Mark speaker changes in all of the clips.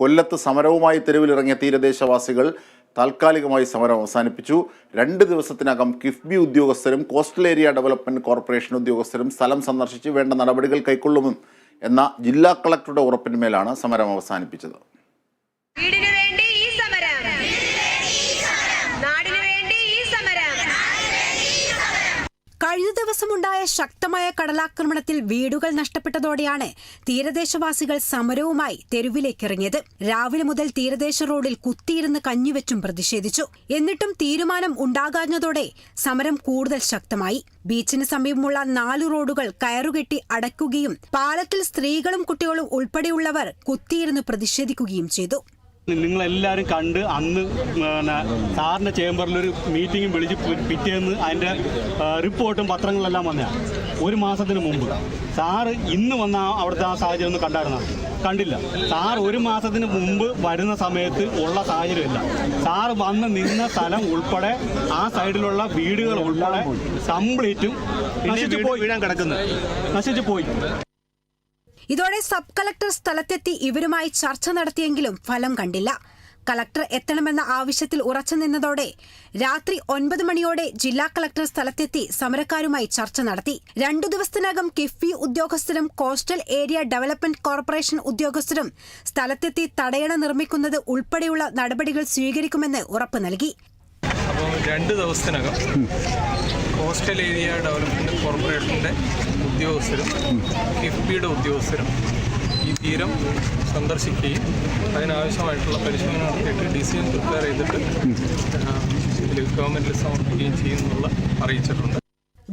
Speaker 1: കൊല്ലത്ത് സമരവുമായി തെരുവിലിറങ്ങിയ തീരദേശവാസികൾ താൽക്കാലികമായി സമരം അവസാനിപ്പിച്ചു. രണ്ട് ദിവസത്തിനകം കിഫ്ബി ഉദ്യോഗസ്ഥരും കോസ്റ്റൽ ഏരിയ ഡെവലപ്മെന്റ് കോർപ്പറേഷൻ ഉദ്യോഗസ്ഥരും സ്ഥലം സന്ദർശിച്ച് വേണ്ട നടപടികൾ കൈക്കൊള്ളുമെന്ന് എന്ന ജില്ലാ കളക്ടറുടെ ഉറപ്പിന്മേലാണ് സമരം അവസാനിപ്പിച്ചത്.
Speaker 2: കഴിഞ്ഞ ദിവസമുണ്ടായ ശക്തമായ കടലാക്രമണത്തിൽ വീടുകൾ നഷ്ടപ്പെട്ടതോടെയാണ് തീരദേശവാസികൾ സമരവുമായി തെരുവിലേക്കിറങ്ങിയത്. രാവിലെ മുതൽ തീരദേശ റോഡിൽ കുത്തിയിരുന്ന് കഞ്ഞിവെച്ചും പ്രതിഷേധിച്ചു. എന്നിട്ടും തീരുമാനം ഉണ്ടാകാഞ്ഞതോടെ സമരം കൂടുതൽ ശക്തമായി. ബീച്ചിന് സമീപമുള്ള നാല് റോഡുകൾ കയറുകെട്ടി അടയ്ക്കുകയും പാലത്തിൽ സ്ത്രീകളും കുട്ടികളും ഉൾപ്പെടെയുള്ളവർ കുത്തിയിരുന്ന് പ്രതിഷേധിക്കുകയും ചെയ്തു.
Speaker 3: നിങ്ങളെല്ലാവരും കണ്ട് അന്ന് പിന്നെ സാറിന്റെ ചേംബറിലൊരു മീറ്റിംഗും വിളിച്ച് പിറ്റേന്ന് അതിന്റെ റിപ്പോർട്ടും പത്രങ്ങളെല്ലാം വന്ന ഒരു മാസത്തിന് മുമ്പ്. സാറ് ഇന്ന് വന്ന അവിടുത്തെ ആ സാഹചര്യം ഒന്ന് കണ്ടായിരുന്ന? കണ്ടില്ല. സാർ ഒരു മാസത്തിന് മുമ്പ് വരുന്ന സമയത്ത് ഉള്ള സാഹചര്യമില്ല. സാർ വന്ന് നിന്ന സ്ഥലം ഉൾപ്പെടെ ആ സൈഡിലുള്ള വീടുകൾ ഉൾപ്പെടെ കംപ്ലീറ്റും നശിച്ചു പോയി. നശിച്ചു പോയി.
Speaker 2: ഇതോടെ സബ് കളക്ടർ സ്ഥലത്തെത്തി ഇവരുമായി ചർച്ച നടത്തിയെങ്കിലും ഫലം കണ്ടില്ല. കളക്ടർ എത്തണമെന്ന ആവശ്യത്തിൽ ഉറച്ചു നിന്നതോടെ രാത്രി ഒൻപത് മണിയോടെ ജില്ലാ കളക്ടർ സ്ഥലത്തെത്തി സമരക്കാരുമായി ചർച്ച നടത്തി. രണ്ടു ദിവസത്തിനകം കിഫ്ബി ഉദ്യോഗസ്ഥരും കോസ്റ്റൽ ഏരിയ ഡെവലപ്മെന്റ് കോർപ്പറേഷൻ ഉദ്യോഗസ്ഥരും സ്ഥലത്തെത്തി തടയണ നിർമ്മിക്കുന്നത് ഉൾപ്പെടെയുള്ള നടപടികൾ സ്വീകരിക്കുമെന്ന് ഉറപ്പ് നൽകി.
Speaker 4: രണ്ട് ദിവസത്തിനകം കോസ്റ്റൽ ഏരിയ ഡെവലപ്മെന്റ് കോർപ്പറേഷന്റെ ഉദ്യോഗസ്ഥരും കിഫ്ബിയുടെ ഉദ്യോഗസ്ഥരും ഈ തീരം സന്ദർശിക്കുകയും അതിനാവശ്യമായിട്ടുള്ള പരിശോധന നടത്തിയിട്ട് ഡിസിഷൻ പ്രിപ്പയർ ചെയ്തിട്ട് ഗവൺമെന്റിൽ സമർപ്പിക്കുകയും ചെയ്യുന്നുള്ള അറിയിച്ചിട്ടുണ്ട്.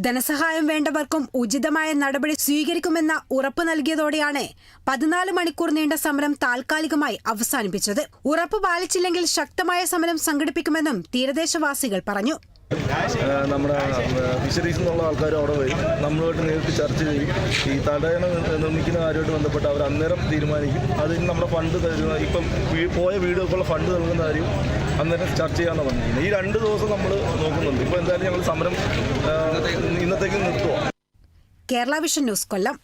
Speaker 2: ധനസഹായം വേണ്ടവർക്കും ഉചിതമായ നടപടി സ്വീകരിക്കുമെന്ന ഉറപ്പ് നൽകിയതോടെയാണ് പതിനാല് മണിക്കൂർ നീണ്ട സമരം താൽക്കാലികമായി അവസാനിപ്പിച്ചത്. ഉറപ്പ് പാലിച്ചില്ലെങ്കിൽ ശക്തമായ സമരം സംഘടിപ്പിക്കുമെന്നും തീരദേശവാസികൾ പറഞ്ഞു.
Speaker 5: നമ്മുടെ ഫിഷറീസ് എന്നുള്ള ആൾക്കാർ അവിടെ വരും നമ്മളുമായിട്ട് നേരിട്ട് ചർച്ച ചെയ്യും. ഈ തടയണ നിർമ്മിക്കുന്ന കാര്യമായിട്ട് ബന്ധപ്പെട്ട് അവർ അന്നേരം തീരുമാനിക്കും. അതിന് നമ്മുടെ ഫണ്ട് തരുന്ന ഇപ്പം പോയ വീടുകൾക്കുള്ള ഫണ്ട് നൽകുന്ന കാര്യം അന്നേരം ചർച്ച ചെയ്യാമെന്ന് പറഞ്ഞിരിക്കുന്നത്. ഈ രണ്ട് ദിവസം നമ്മൾ നോക്കുന്നുണ്ട്. ഇപ്പോൾ എന്തായാലും ഞങ്ങൾ സമരം ഇന്നത്തേക്ക് നിർത്തുക
Speaker 2: കേരള വിഷൻ ന്യൂസ് കൊല്ലം.